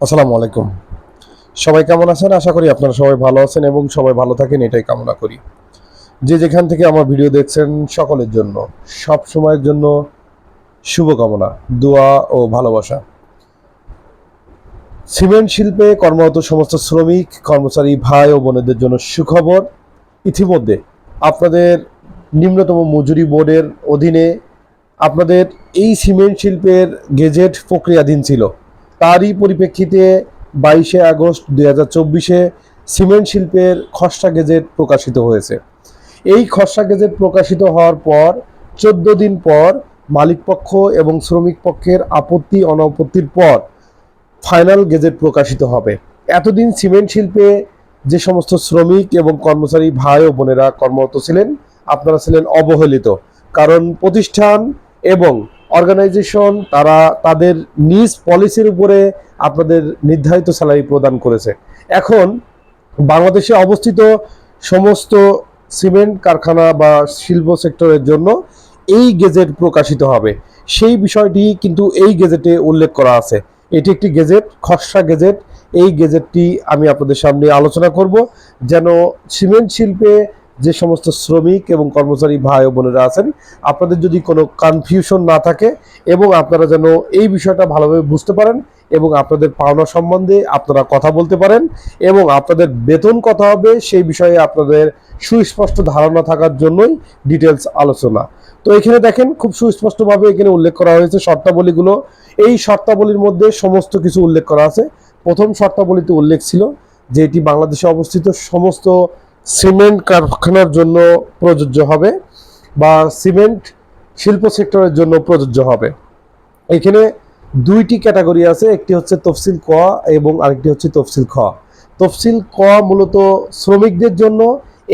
আসসালামু আলাইকুম। সবাই কেমন আছেন? আশা করি আপনারা সবাই ভালো আছেন এবং সবাই ভালো থাকেন, এটাই কামনা করি। যে যেখান থেকে আমার ভিডিও দেখছেন সকলের জন্য, সব সময়ের জন্য শুভকামনা, দোয়া ও ভালোবাসা। সিমেন্ট শিল্পে কর্মরত সমস্ত শ্রমিক, কর্মচারী, ভাই ও বোনেদের জন্য সুখবর। ইতিমধ্যে আপনাদের নিম্নতম মজুরি বোর্ডের অধীনে আপনাদের এই সিমেন্ট শিল্পের গেজেট প্রক্রিয়াধীন ছিল। তারই পরিপ্রেক্ষিতে বাইশে আগস্ট দুই হাজার চব্বিশে সিমেন্ট শিল্পের খসড়া গেজেট প্রকাশিত হয়েছে। এই খসড়া গেজেট প্রকাশিত হওয়ার পর, চোদ্দ দিন পর মালিক পক্ষ এবং শ্রমিক পক্ষের আপত্তি, অনাপত্তির পর ফাইনাল গেজেট প্রকাশিত হবে। এতদিন সিমেন্ট শিল্পে যে সমস্ত শ্রমিক এবং কর্মচারী ভাই ও বোনেরা কর্মরত ছিলেন, আপনারা ছিলেন অবহেলিত। কারণ প্রতিষ্ঠান এবং অর্গানাইজেশন, তারা তাদের নিজ পলিসির উপরে আপনাদের নির্ধারিত স্যালারি প্রদান করেছে। এখন বাংলাদেশে অবস্থিত সমস্ত সিমেন্ট কারখানা বা শিল্প সেক্টরের জন্য এই গেজেট প্রকাশিত হবে। সেই বিষয়টি কিন্তু এই গেজেটে উল্লেখ করা আছে। এটি একটি গেজেট, খসড়া গেজেট। এই গেজেটটি আমি আপনাদের সামনে আলোচনা করব। যেন সিমেন্ট শিল্পে যে সমস্ত শ্রমিক এবং কর্মচারী ভাই ও বোনেরা আছেন, আপনাদের যদি কোনো কনফিউশন না থাকে এবং আপনারা যেন এই বিষয়টা ভালোভাবে বুঝতে পারেন এবং আপনাদের পাওনা সম্বন্ধে আপনারা কথা বলতে পারেন এবং আপনাদের বেতন কত হবে সেই বিষয়ে আপনাদের সুস্পষ্ট ধারণা থাকার জন্যই ডিটেলস আলোচনা। তো এখানে দেখেন খুব সুস্পষ্টভাবে এখানে উল্লেখ করা হয়েছে শর্তাবলীগুলো। এই শর্তাবলীর মধ্যে সমস্ত কিছু উল্লেখ করা আছে। প্রথম শর্তাবলীতে উল্লেখ ছিল যে এটি বাংলাদেশে অবস্থিত সমস্ত সিমেন্ট কারখানার জন্য প্রযোজ্য হবে বা সিমেন্ট শিল্প সেক্টরের জন্য প্রযোজ্য হবে। এখানে দুইটি ক্যাটাগরি আছে, একটি হচ্ছে তফসিল ক এবং আরেকটি হচ্ছে তফসিল খ। তফসিল ক মূলত শ্রমিকদের জন্য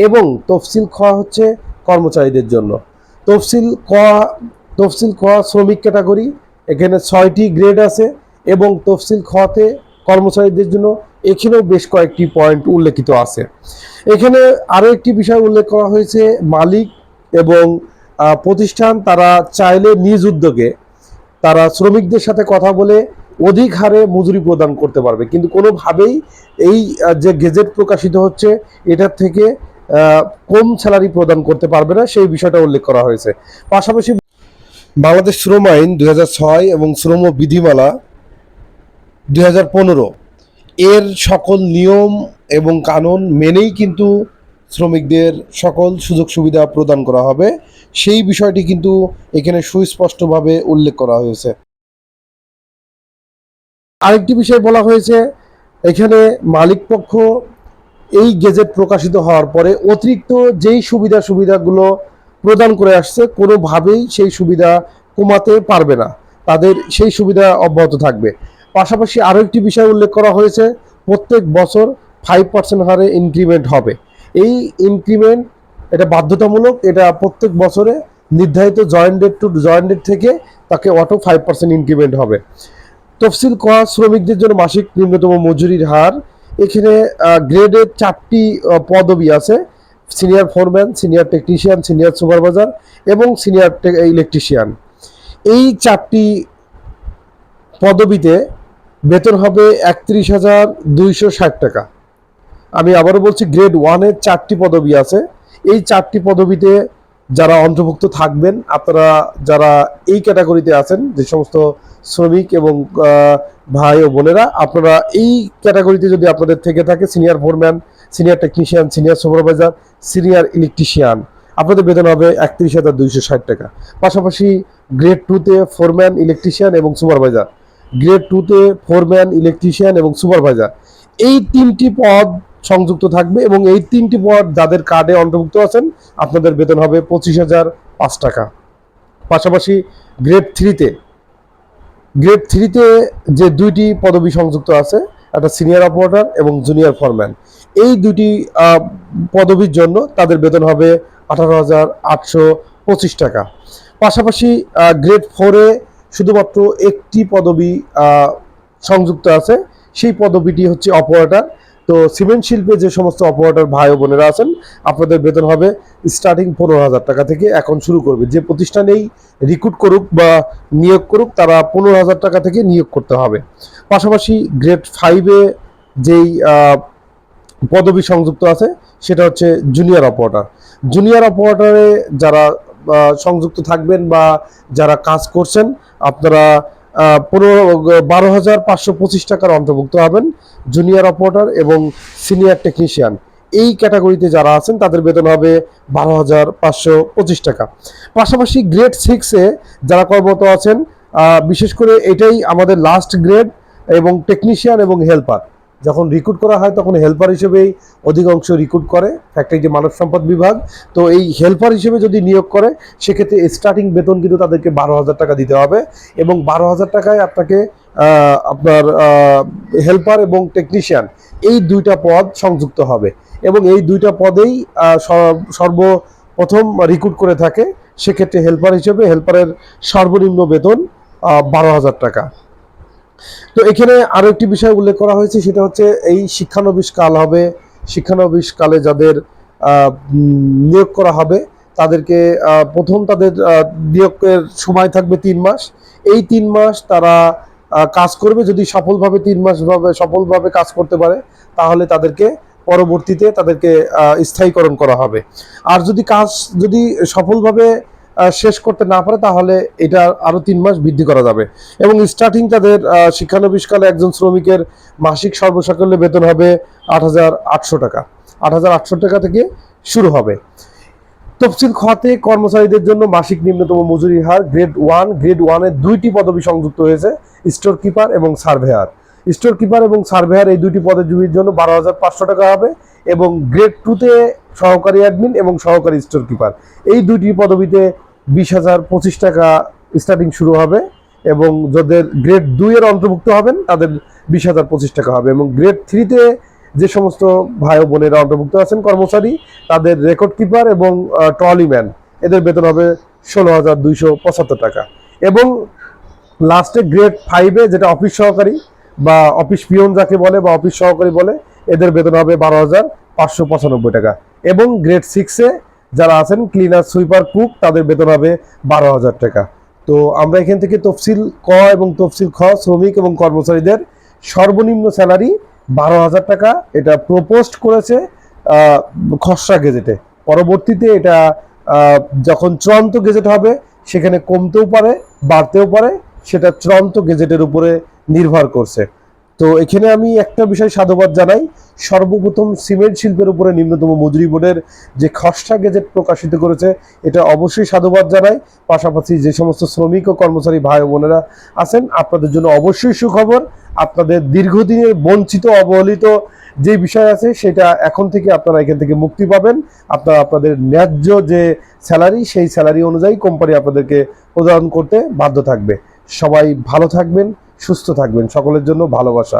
এবং তফসিল খ হচ্ছে কর্মচারীদের জন্য। তফসিল ক, তফসিল খ শ্রমিক ক্যাটাগরি, এখানে ছয়টি গ্রেড আছে এবং তফসিল খতে কর্মচারীদের জন্য এখানেও বেশ কয়েকটি পয়েন্ট উল্লেখিত আছে। এখানে আরও একটি বিষয় উল্লেখ করা হয়েছে, মালিক এবং প্রতিষ্ঠান তারা চাইলে নিজ উদ্যোগে তারা শ্রমিকদের সাথে কথা বলে অধিক হারে মজুরি প্রদান করতে পারবে। কিন্তু কোনোভাবেই এই যে গেজেট প্রকাশিত হচ্ছে, এটার থেকে কম স্যালারি প্রদান করতে পারবে না, সেই বিষয়টা উল্লেখ করা হয়েছে। পাশাপাশি বাংলাদেশ শ্রম আইন দুই হাজার ছয় এবং শ্রম বিধিমালা পনেরো এর সকল নিয়ম এবং কানুন মেনেই কিন্তু শ্রমিকদের সকল সুযোগ সুবিধা প্রদান করা হবে। সেই বিষয়টি কিন্তু এখানে সুস্পষ্টভাবে উল্লেখ করা হয়েছে। আরেকটি বিষয় বলা হয়েছে, এখানে মালিক পক্ষ এই গেজেট প্রকাশিত হওয়ার পরে অতিরিক্ত যেই সুবিধা সুবিধাগুলো প্রদান করে আসছে, কোনোভাবেই সেই সুবিধা কমাতে পারবে না। তাদের সেই সুবিধা অব্যাহত থাকবে। পাশাপাশি আরও একটি বিষয় উল্লেখ করা হয়েছে, প্রত্যেক বছর ফাইভ পার্সেন্ট হারে ইনক্রিমেন্ট হবে। এই ইনক্রিমেন্ট এটা বাধ্যতামূলক, এটা প্রত্যেক বছরে নির্ধারিত joint date to joint date থেকে তাকে অটো ফাইভ পার্সেন্ট ইনক্রিমেন্ট হবে। তফসিল করা শ্রমিকদের জন্য মাসিক নিম্নতম মজুরির হার, এখানে গ্রেডের চারটি পদবি আছে। Senior foreman senior technician senior supervisor এবং সিনিয়র ইলেকট্রিশিয়ান এই চারটি পদবিতে বেতন হবে একত্রিশ হাজার দুইশো ষাট টাকা। আমি আবারও বলছি গ্রেড ওয়ানের চারটি পদবি আছে। এই চারটি পদবিতে যারা অন্তর্ভুক্ত থাকবেন, আপনারা যারা এই ক্যাটাগরিতে আছেন, যে সমস্ত শ্রমিক এবং ভাই ও বোনেরা, আপনারা এই ক্যাটাগরিতে যদি আপনাদের থেকে থাকে senior foreman senior technician senior supervisor senior electrician আপনাদের বেতন হবে একত্রিশ হাজার দুইশো ষাট টাকা। পাশাপাশি গ্রেড টুতে ফোরম্যান ইলেকট্রিশিয়ান এবং সুপারভাইজার গ্রেড টুতে ফোরম্যান ইলেকট্রিশিয়ান এবং সুপারভাইজার এই তিনটি পদ সংযুক্ত থাকবে এবং এই তিনটি পদ যাদের কার্ডে অন্তর্ভুক্ত আছেন, আপনাদের বেতন হবে পঁচিশ হাজার পাঁচ টাকা। পাশাপাশি গ্রেড থ্রিতে গ্রেড থ্রিতে যে দুইটি পদবি সংযুক্ত আছে, একটা সিনিয়র অপারেটর এবং জুনিয়র ফরম্যান এই দুটি পদবির জন্য তাদের বেতন হবে আঠারো হাজার আটশো পঁচিশ টাকা। পাশাপাশি গ্রেড ফোরে শুধুমাত্র একটি পদবি সংযুক্ত আছে। সেই পদবিটি হচ্ছে অপারেটর তো সিমেন্ট শিল্পে যে সমস্ত অপারেটর ভাই ও বোনেরা আছেন, আপনাদের বেতন হবে স্টার্টিং পনেরো হাজার টাকা থেকে এখন শুরু করবে। যে প্রতিষ্ঠানেই রিক্রুট করুক বা নিয়োগ করুক, তারা পনেরো হাজার টাকা থেকে নিয়োগ করতে হবে। পাশাপাশি গ্রেড ফাইভে যেই পদবি সংযুক্ত আছে, সেটা হচ্ছে জুনিয়র অপারেটর জুনিয়র অপারেটরে যারা সংযুক্ত থাকবেন বা যারা কাজ করছেন, আপনারা পনেরো, বারো হাজার পাঁচশো পঁচিশ টাকার অন্তর্ভুক্ত হবেন জুনিয়র অপারেটর এবং সিনিয়র টেকনিশিয়ান এই ক্যাটাগরিতে যারা আছেন, তাদের বেতন হবে বারো হাজার পাঁচশো পঁচিশ টাকা। পাশাপাশি গ্রেড সিক্সে যারা কর্মরত আছেন বিশেষ করে এটাই আমাদের লাস্ট গ্রেড এবং টেকনিশিয়ান এবং হেল্পার যখন রিক্রুট করা হয় তখন হেল্পার হিসেবেই অধিকাংশ রিক্রুট করে ফ্যাক্টরি যে মানব সম্পদ বিভাগ। তো এই হেল্পার হিসেবে যদি নিয়োগ করে সেক্ষেত্রে স্টার্টিং বেতন কিন্তু তাদেরকে বারো হাজার টাকা দিতে হবে এবং বারো হাজার টাকায় আপনাকে আপনার হেল্পার এবং টেকনিশিয়ান এই দুইটা পদ সংযুক্ত হবে এবং এই দুইটা পদেই আহ, স- সর্বপ্রথম রিক্রুট করে থাকে। সেক্ষেত্রে হেল্পার হিসেবে হেল্পারের সর্বনিম্ন বেতন বারো হাজার টাকা। তো এখানে আরও একটি বিষয় উল্লেখ করা হয়েছে, সেটা হচ্ছে এই শিক্ষানবিশ কাল হবে শিক্ষানবিশ কালে যাদের নিয়োগ করা হবে, তাদেরকে প্রথম তাদের নিয়োগের সময় থাকবে তিন মাস। এই তিন মাস তারা কাজ করবে, যদি সফলভাবে তিন মাস ভাবে, সফলভাবে কাজ করতে পারে, তাহলে তাদেরকে পরবর্তীতে তাদেরকে স্থায়ীকরণ করা হবে। আর যদি কাজ, যদি সফলভাবে শেষ করতে না পারে তাহলে এটা আরও তিন মাস বৃদ্ধি করা যাবে। এবং স্টার্টিং তাদের আহ, শিক্ষানবিশকালে একজন শ্রমিকের মাসিক সর্বসাকল্যে বেতন হবে আট হাজার আটশো টাকা। আট হাজার আটশো টাকা থেকে শুরু হবে। তফসিল খাতে কর্মচারীদের জন্য মাসিক নিম্নতম মজুরি হার গ্রেড ওয়ান গ্রেড ওয়ানের দুইটি পদবি সংযুক্ত হয়েছে স্টোর কিপার এবং সার্ভেয়ার স্টোর কিপার এবং সার্ভেয়ার এই দুইটি পদবীর জন্য বারো হাজার পাঁচশো টাকা হবে এবং গ্রেড টুতে সহকারী অ্যাডমিন এবং সহকারী স্টোর কিপার এই দুইটি পদবিতে বিশ হাজার পঁচিশ টাকা স্টার্টিং শুরু হবে এবং যাদের গ্রেড দুই এর অন্তর্ভুক্ত হবেন, তাদের বিশ হাজার পঁচিশ টাকা হবে এবং গ্রেড থ্রিতে যে সমস্ত ভাই ও বোনেরা অন্তর্ভুক্ত আছেন কর্মচারী, তাদের রেকর্ড কিপার এবং ট্রলিম্যান এদের বেতন হবে ষোলো হাজার দুইশো পঁচাত্তর টাকা। এবং লাস্টে গ্রেড ফাইভে যেটা অফিস সহকারী বা অফিস পিয়ন যাকে বলে বা অফিস সহকারী বলে, এদের বেতন হবে বারো হাজার পাঁচশো পঁচানব্বই টাকা। এবং গ্রেড সিক্সে যারা আছেন ক্লিনার সুইপার কুক তাদের বেতন হবে বারো হাজার টাকা। তো আমরা এখান থেকে তফসিল ক এবং তফসিল খ, শ্রমিক এবং কর্মচারীদের সর্বনিম্ন স্যালারি বারো হাজার টাকা। এটা প্রপোজড করেছে খসড়া গেজেটে পরবর্তীতে এটা যখন চূড়ান্ত গেজেট হবে, সেখানে কমতেও পারে, বাড়তেও পারে, সেটা চূড়ান্ত গেজেটের উপরে নির্ভর করছে। তো এখানে আমি একটা বিষয় সাধুবাদ জানাই। সর্বপ্রথম সিমেন্ট শিল্পের উপরে নিম্নতম মজুরি বোর্ডের যে খসড়া গেজেট প্রকাশিত করেছে, এটা অবশ্যই সাধুবাদ জানাই। পাশাপাশি যে সমস্ত শ্রমিক ও কর্মচারী ভাই বোনেরা আছেন, আপনাদের জন্য অবশ্যই সুখবর। আপনাদের দীর্ঘদিনের বঞ্চিত, অবহেলিত যে বিষয় আছে, সেটা এখন থেকে আপনারা এখান থেকে মুক্তি পাবেন। আপনারা আপনাদের ন্যায্য যে স্যালারি, সেই স্যালারি অনুযায়ী কোম্পানি আপনাদেরকে প্রদান করতে বাধ্য থাকবে। সবাই ভালো থাকবেন। সুস্থ থাকবেন। সকলের জন্য ভালোবাসা।